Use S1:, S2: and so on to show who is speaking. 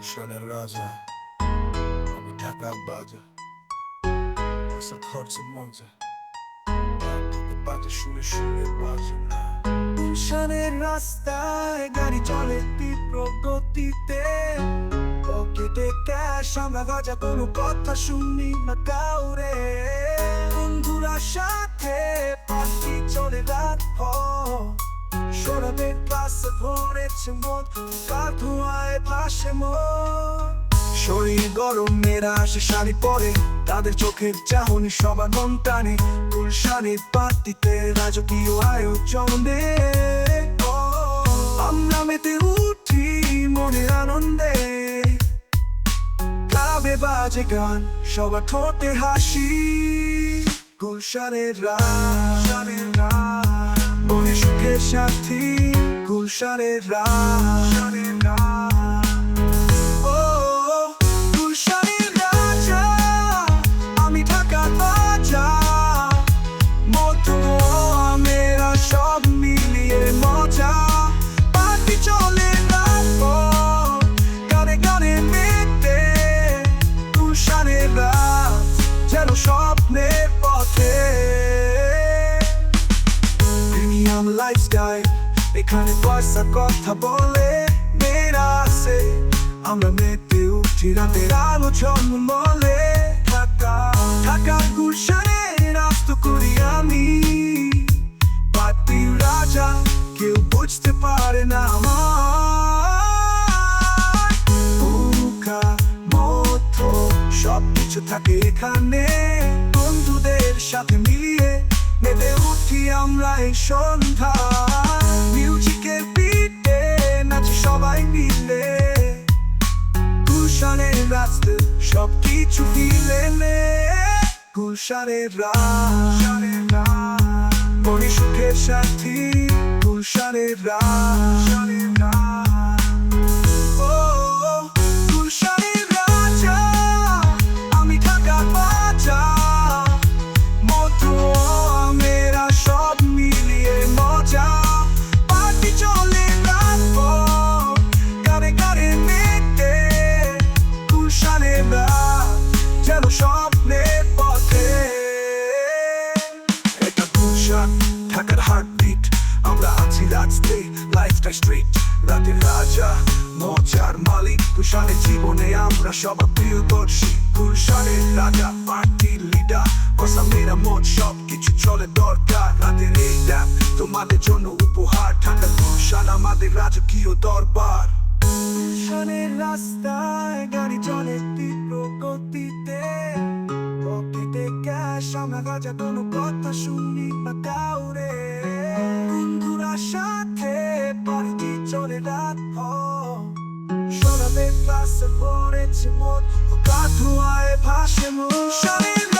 S1: গুলশানের রাজা আমি ঢাকার বাজা আশা খরচের মজা বাজে শুনে শুনে বাজে না গুলশানের রাস্তায় গাড়ি চলে তীব্র গতিতে পকেটে ক্যাশ আমরা বাজা কোনো কথা শুনি না কাউরে বন্ধুরা সাথে পার্টি চলে রাত হয় সরাবে ক্লাসে ভরেছে মদ কার মন। শরীর গরম মেয়েরা আসে শাড়ি পরে। তাদের চোখের চাহনি সবার মন টানে। গুলশানের পার্টিতে রাজকীয় আয়োজনে আমরা মেতে উঠি মনের আনন্দে। ক্লাবে বাজে গান সবার ঠোঁটে হাসি। গুলশানের রাত মনে সুখের সাথী গুলশানের রাত। ও, লাইফস্টাইল এখানে পয়সা কথা বলে, মেয়েরা আমরা মেতে উঠি রাতের আলো জন্মলে ঢাকা ঢাকা গুলশানে রাস্ত করি আমি। পাতি রাজা কেউ বুঝতে পারে না আমার। বুকা মধ্য সব কিছু থাকে এখানে। বন্ধুদের সাথে মিলিয়ে মেতে উঠি আমরা এই সন্ধ্যা। মিউজিকের বিটে নাচি সবাই মিলে। গুলশানের রাস্তা সব কিছু দিলে গুলশানের রাত মনে সুখের সাথী, গুলশানের রাত গুলশান ঢাকার হার্টবিট আমরা আছি রাজতে লাইফটা স্ট্রিট রাতের রাজা, মজার মালিক। গুলশানের জীবনে আমরা সবার প্রিয়দর্শী। গুলশানের রাজা, পার্টির লিডার কসা মেরা মত সব কিছু চলে দরকার। রাতের এই র্যাপ তোমাদের জন্য উপহার। ঢাকা গুলশান আমাদের রাজকীয় দরবার। গুলশানের রাস্তায় গাড়ি চলে তীব্র গতিতে। পকেটে ক্যাশ আমরা গাজা কোনো কথা শুনি să vor ce Cu patru ai pașe mult